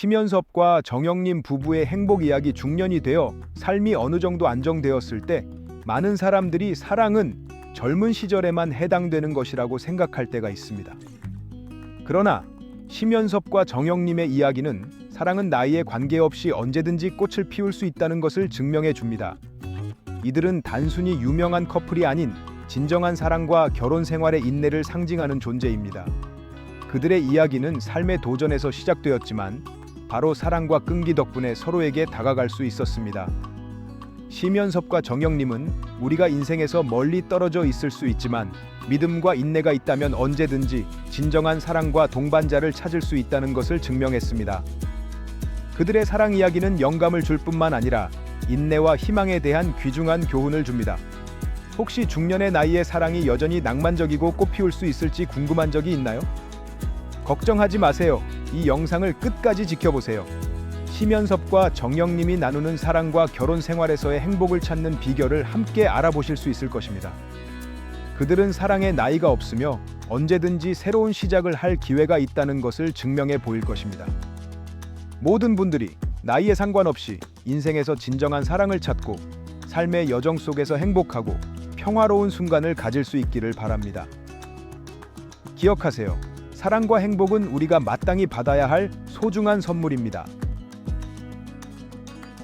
심연섭과 정영님 부부의 행복 이야기 중년이 되어 삶이 어느 정도 안정되었을 때 많은 사람들이 사랑은 젊은 시절에만 해당되는 것이라고 생각할 때가 있습니다. 그러나 심연섭과 정영님의 이야기는 사랑은 나이에 관계없이 언제든지 꽃을 피울 수 있다는 것을 증명해 줍니다. 이들은 단순히 유명한 커플이 아닌 진정한 사랑과 결혼 생활의 인내를 상징하는 존재입니다. 그들의 이야기는 삶의 도전에서 시작되었지만 바로 사랑과 끈기 덕분에 서로에게 다가갈 수 있었습니다. 심연섭과 정영님은 우리가 인생에서 멀리 떨어져 있을 수 있지만 믿음과 인내가 있다면 언제든지 진정한 사랑과 동반자를 찾을 수 있다는 것을 증명했습니다. 그들의 사랑 이야기는 영감을 줄 뿐만 아니라 인내와 희망에 대한 귀중한 교훈을 줍니다. 혹시 중년의 나이에 사랑이 여전히 낭만적이고 꽃피울 수 있을지 궁금한 적이 있나요? 걱정하지 마세요. 이 영상을 끝까지 지켜보세요. 심연섭과 정영님이 나누는 사랑과 결혼 생활에서의 행복을 찾는 비결을 함께 알아보실 수 있을 것입니다. 그들은 사랑에 나이가 없으며 언제든지 새로운 시작을 할 기회가 있다는 것을 증명해 보일 것입니다. 모든 분들이 나이에 상관없이 인생에서 진정한 사랑을 찾고 삶의 여정 속에서 행복하고 평화로운 순간을 가질 수 있기를 바랍니다. 기억하세요. 사랑과 행복은 우리가 마땅히 받아야 할 소중한 선물입니다.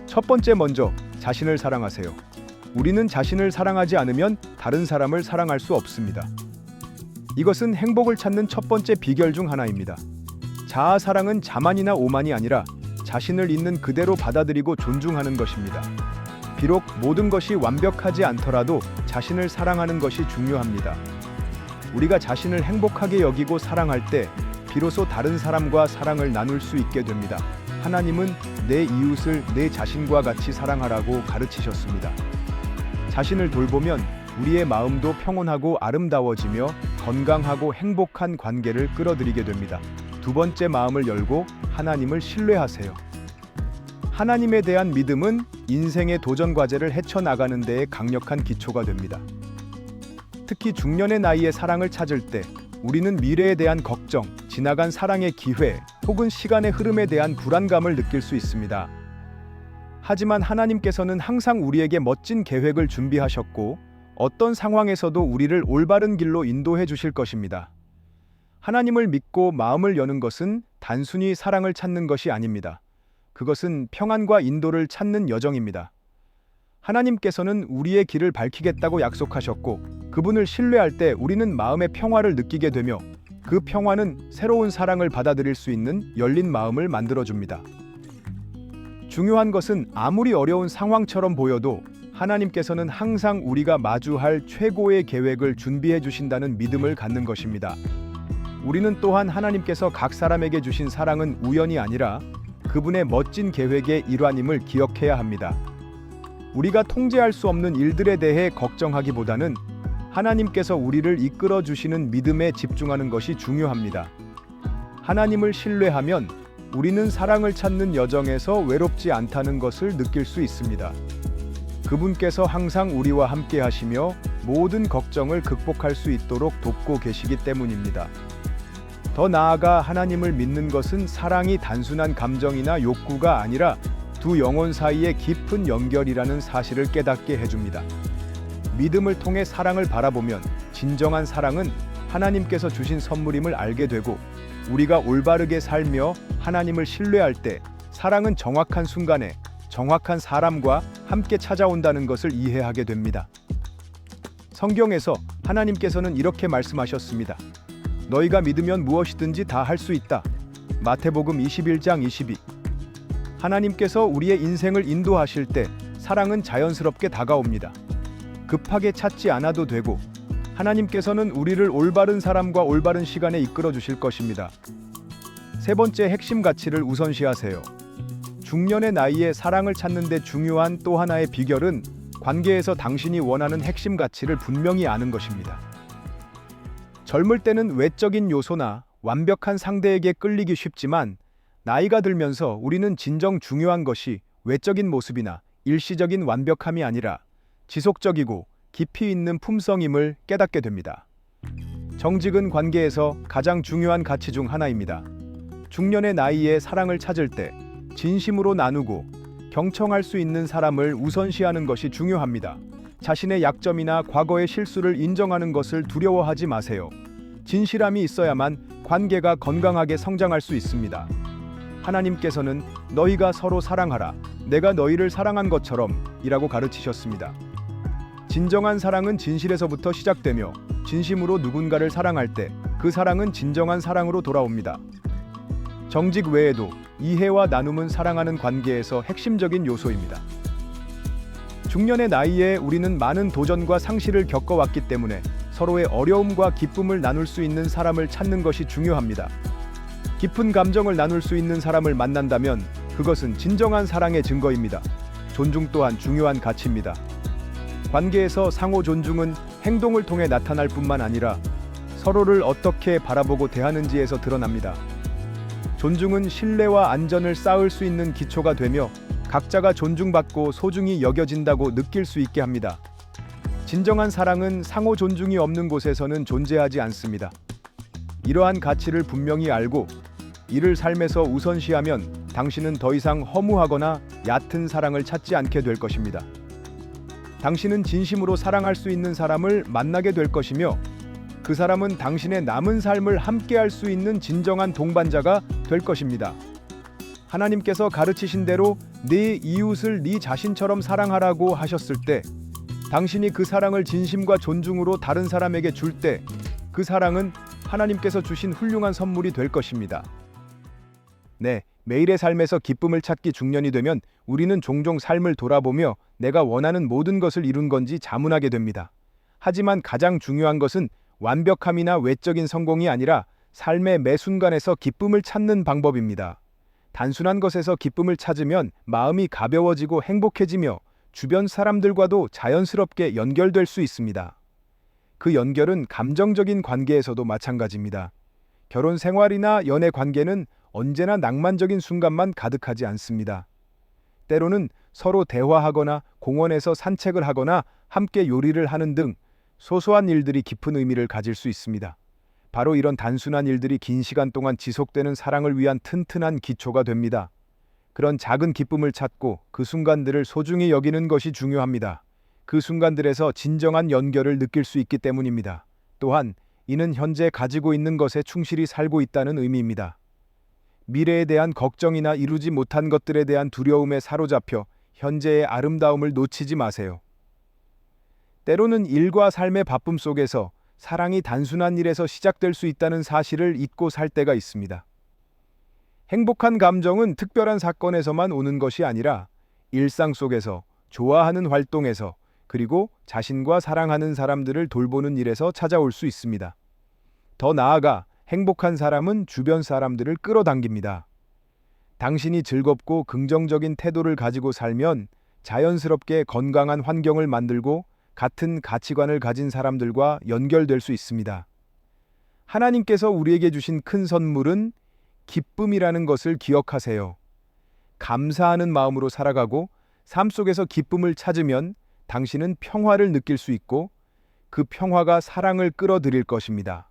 첫 번째 먼저 자신을 사랑하세요. 우리는 자신을 사랑하지 않으면 다른 사람을 사랑할 수 없습니다. 이것은 행복을 찾는 첫 번째 비결 중 하나입니다. 자아 사랑은 자만이나 오만이 아니라 자신을 있는 그대로 받아들이고 존중하는 것입니다. 비록 모든 것이 완벽하지 않더라도 자신을 사랑하는 것이 중요합니다. 우리가 자신을 행복하게 여기고 사랑할 때 비로소 다른 사람과 사랑을 나눌 수 있게 됩니다. 하나님은 내 이웃을 내 자신과 같이 사랑하라고 가르치셨습니다. 자신을 돌보면 우리의 마음도 평온하고 아름다워지며 건강하고 행복한 관계를 끌어들이게 됩니다. 두 번째 마음을 열고 하나님을 신뢰하세요. 하나님에 대한 믿음은 인생의 도전 과제를 헤쳐나가는 데에 강력한 기초가 됩니다. 특히 중년의 나이에 사랑을 찾을 때 우리는 미래에 대한 걱정, 지나간 사랑의 기회, 혹은 시간의 흐름에 대한 불안감을 느낄 수 있습니다. 하지만 하나님께서는 항상 우리에게 멋진 계획을 준비하셨고 어떤 상황에서도 우리를 올바른 길로 인도해 주실 것입니다. 하나님을 믿고 마음을 여는 것은 단순히 사랑을 찾는 것이 아닙니다. 그것은 평안과 인도를 찾는 여정입니다. 하나님께서는 우리의 길을 밝히겠다고 약속하셨고 그분을 신뢰할 때 우리는 마음의 평화를 느끼게 되며 그 평화는 새로운 사랑을 받아들일 수 있는 열린 마음을 만들어 줍니다. 중요한 것은 아무리 어려운 상황처럼 보여도 하나님께서는 항상 우리가 마주할 최고의 계획을 준비해 주신다는 믿음을 갖는 것입니다. 우리는 또한 하나님께서 각 사람에게 주신 사랑은 우연이 아니라 그분의 멋진 계획의 일환임을 기억해야 합니다. 우리가 통제할 수 없는 일들에 대해 걱정하기보다는 하나님께서 우리를 이끌어 주시는 믿음에 집중하는 것이 중요합니다. 하나님을 신뢰하면 우리는 사랑을 찾는 여정에서 외롭지 않다는 것을 느낄 수 있습니다. 그분께서 항상 우리와 함께 하시며 모든 걱정을 극복할 수 있도록 돕고 계시기 때문입니다. 더 나아가 하나님을 믿는 것은 사랑이 단순한 감정이나 욕구가 아니라 두 영혼 사이의 깊은 연결이라는 사실을 깨닫게 해줍니다. 믿음을 통해 사랑을 바라보면 진정한 사랑은 하나님께서 주신 선물임을 알게 되고 우리가 올바르게 살며 하나님을 신뢰할 때 사랑은 정확한 순간에 정확한 사람과 함께 찾아온다는 것을 이해하게 됩니다. 성경에서 하나님께서는 이렇게 말씀하셨습니다. 너희가 믿으면 무엇이든지 다 할 수 있다. 마태복음 21장 22. 하나님께서 우리의 인생을 인도하실 때 사랑은 자연스럽게 다가옵니다. 급하게 찾지 않아도 되고 하나님께서는 우리를 올바른 사람과 올바른 시간에 이끌어 주실 것입니다. 세 번째 핵심 가치를 우선시하세요. 중년의 나이에 사랑을 찾는 데 중요한 또 하나의 비결은 관계에서 당신이 원하는 핵심 가치를 분명히 아는 것입니다. 젊을 때는 외적인 요소나 완벽한 상대에게 끌리기 쉽지만 나이가 들면서 우리는 진정 중요한 것이 외적인 모습이나 일시적인 완벽함이 아니라 지속적이고 깊이 있는 품성임을 깨닫게 됩니다. 정직은 관계에서 가장 중요한 가치 중 하나입니다. 중년의 나이에 사랑을 찾을 때 진심으로 나누고 경청할 수 있는 사람을 우선시하는 것이 중요합니다. 자신의 약점이나 과거의 실수를 인정하는 것을 두려워하지 마세요. 진실함이 있어야만 관계가 건강하게 성장할 수 있습니다. 하나님께서는 너희가 서로 사랑하라. 내가 너희를 사랑한 것처럼 이라고 가르치셨습니다. 진정한 사랑은 진실에서부터 시작되며 진심으로 누군가를 사랑할 때 그 사랑은 진정한 사랑으로 돌아옵니다. 정직 외에도 이해와 나눔은 사랑하는 관계에서 핵심적인 요소입니다. 중년의 나이에 우리는 많은 도전과 상실을 겪어왔기 때문에 서로의 어려움과 기쁨을 나눌 수 있는 사람을 찾는 것이 중요합니다. 깊은 감정을 나눌 수 있는 사람을 만난다면 그것은 진정한 사랑의 증거입니다. 존중 또한 중요한 가치입니다. 관계에서 상호 존중은 행동을 통해 나타날 뿐만 아니라 서로를 어떻게 바라보고 대하는지에서 드러납니다. 존중은 신뢰와 안전을 쌓을 수 있는 기초가 되며 각자가 존중받고 소중히 여겨진다고 느낄 수 있게 합니다. 진정한 사랑은 상호 존중이 없는 곳에서는 존재하지 않습니다. 이러한 가치를 분명히 알고 이를 삶에서 우선시하면 당신은 더 이상 허무하거나 얕은 사랑을 찾지 않게 될 것입니다. 당신은 진심으로 사랑할 수 있는 사람을 만나게 될 것이며 그 사람은 당신의 남은 삶을 함께할 수 있는 진정한 동반자가 될 것입니다. 하나님께서 가르치신 대로 네 이웃을 네 자신처럼 사랑하라고 하셨을 때 당신이 그 사랑을 진심과 존중으로 다른 사람에게 줄 때 그 사랑은 하나님께서 주신 훌륭한 선물이 될 것입니다. 네, 매일의 삶에서 기쁨을 찾기 중년이 되면 우리는 종종 삶을 돌아보며 내가 원하는 모든 것을 이룬 건지 자문하게 됩니다. 하지만 가장 중요한 것은 완벽함이나 외적인 성공이 아니라 삶의 매 순간에서 기쁨을 찾는 방법입니다. 단순한 것에서 기쁨을 찾으면 마음이 가벼워지고 행복해지며 주변 사람들과도 자연스럽게 연결될 수 있습니다. 그 연결은 감정적인 관계에서도 마찬가지입니다. 결혼 생활이나 연애 관계는 언제나 낭만적인 순간만 가득하지 않습니다. 때로는 서로 대화하거나 공원에서 산책을 하거나 함께 요리를 하는 등 소소한 일들이 깊은 의미를 가질 수 있습니다. 바로 이런 단순한 일들이 긴 시간 동안 지속되는 사랑을 위한 튼튼한 기초가 됩니다. 그런 작은 기쁨을 찾고 그 순간들을 소중히 여기는 것이 중요합니다. 그 순간들에서 진정한 연결을 느낄 수 있기 때문입니다. 또한 이는 현재 가지고 있는 것에 충실히 살고 있다는 의미입니다. 미래에 대한 걱정이나 이루지 못한 것들에 대한 두려움에 사로잡혀 현재의 아름다움을 놓치지 마세요. 때로는 일과 삶의 바쁨 속에서 사랑이 단순한 일에서 시작될 수 있다는 사실을 잊고 살 때가 있습니다. 행복한 감정은 특별한 사건에서만 오는 것이 아니라 일상 속에서 좋아하는 활동에서 그리고 자신과 사랑하는 사람들을 돌보는 일에서 찾아올 수 있습니다. 더 나아가 행복한 사람은 주변 사람들을 끌어당깁니다. 당신이 즐겁고 긍정적인 태도를 가지고 살면 자연스럽게 건강한 환경을 만들고 같은 가치관을 가진 사람들과 연결될 수 있습니다. 하나님께서 우리에게 주신 큰 선물은 기쁨이라는 것을 기억하세요. 감사하는 마음으로 살아가고 삶 속에서 기쁨을 찾으면 당신은 평화를 느낄 수 있고 그 평화가 사랑을 끌어들일 것입니다.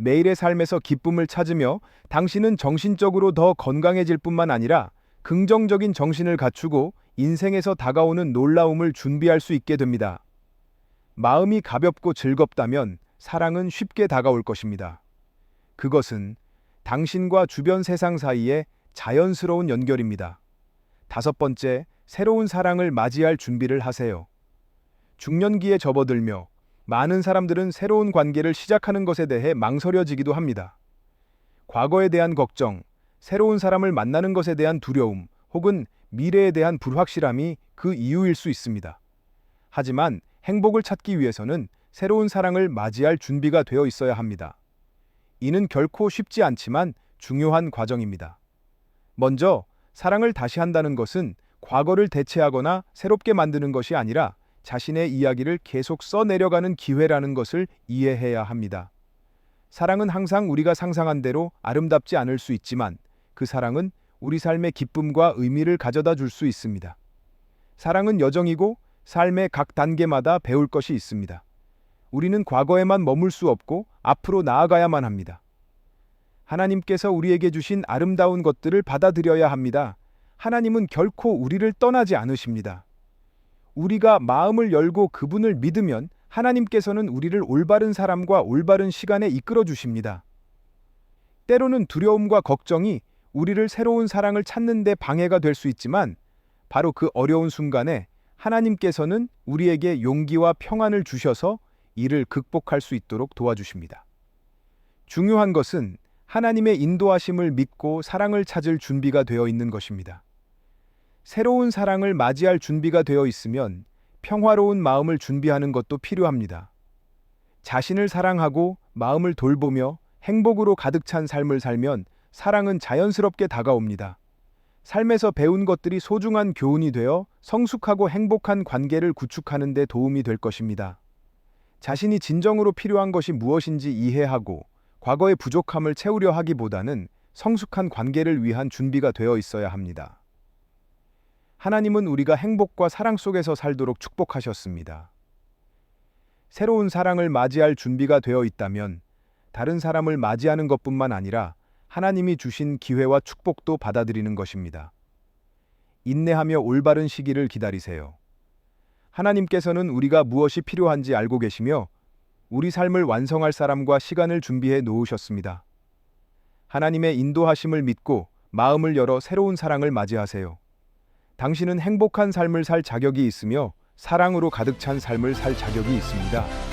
매일의 삶에서 기쁨을 찾으며 당신은 정신적으로 더 건강해질 뿐만 아니라 긍정적인 정신을 갖추고 인생에서 다가오는 놀라움을 준비할 수 있게 됩니다. 마음이 가볍고 즐겁다면 사랑은 쉽게 다가올 것입니다. 그것은 당신과 주변 세상 사이에 자연스러운 연결입니다. 다섯 번째, 새로운 사랑을 맞이할 준비를 하세요. 중년기에 접어들며 많은 사람들은 새로운 관계를 시작하는 것에 대해 망설여지기도 합니다. 과거에 대한 걱정, 새로운 사람을 만나는 것에 대한 두려움, 혹은 미래에 대한 불확실함이 그 이유일 수 있습니다. 하지만 행복을 찾기 위해서는 새로운 사랑을 맞이할 준비가 되어 있어야 합니다. 이는 결코 쉽지 않지만 중요한 과정입니다. 먼저 사랑을 다시 한다는 것은 과거를 대체하거나 새롭게 만드는 것이 아니라 자신의 이야기를 계속 써내려가는 기회라는 것을 이해해야 합니다. 사랑은 항상 우리가 상상한 대로 아름답지 않을 수 있지만 그 사랑은 우리 삶의 기쁨과 의미를 가져다 줄 수 있습니다. 사랑은 여정이고 삶의 각 단계마다 배울 것이 있습니다. 우리는 과거에만 머물 수 없고 앞으로 나아가야만 합니다. 하나님께서 우리에게 주신 아름다운 것들을 받아들여야 합니다. 하나님은 결코 우리를 떠나지 않으십니다. 우리가 마음을 열고 그분을 믿으면 하나님께서는 우리를 올바른 사람과 올바른 시간에 이끌어 주십니다. 때로는 두려움과 걱정이 우리를 새로운 사랑을 찾는 데 방해가 될 수 있지만 바로 그 어려운 순간에 하나님께서는 우리에게 용기와 평안을 주셔서 이를 극복할 수 있도록 도와주십니다. 중요한 것은 하나님의 인도하심을 믿고 사랑을 찾을 준비가 되어 있는 것입니다. 새로운 사랑을 맞이할 준비가 되어 있으면 평화로운 마음을 준비하는 것도 필요합니다. 자신을 사랑하고 마음을 돌보며 행복으로 가득 찬 삶을 살면 사랑은 자연스럽게 다가옵니다. 삶에서 배운 것들이 소중한 교훈이 되어 성숙하고 행복한 관계를 구축하는 데 도움이 될 것입니다. 자신이 진정으로 필요한 것이 무엇인지 이해하고 과거의 부족함을 채우려 하기보다는 성숙한 관계를 위한 준비가 되어 있어야 합니다. 하나님은 우리가 행복과 사랑 속에서 살도록 축복하셨습니다. 새로운 사랑을 맞이할 준비가 되어 있다면 다른 사람을 맞이하는 것뿐만 아니라 하나님이 주신 기회와 축복도 받아들이는 것입니다. 인내하며 올바른 시기를 기다리세요. 하나님께서는 우리가 무엇이 필요한지 알고 계시며 우리 삶을 완성할 사람과 시간을 준비해 놓으셨습니다. 하나님의 인도하심을 믿고 마음을 열어 새로운 사랑을 맞이하세요. 당신은 행복한 삶을 살 자격이 있으며 사랑으로 가득 찬 삶을 살 자격이 있습니다.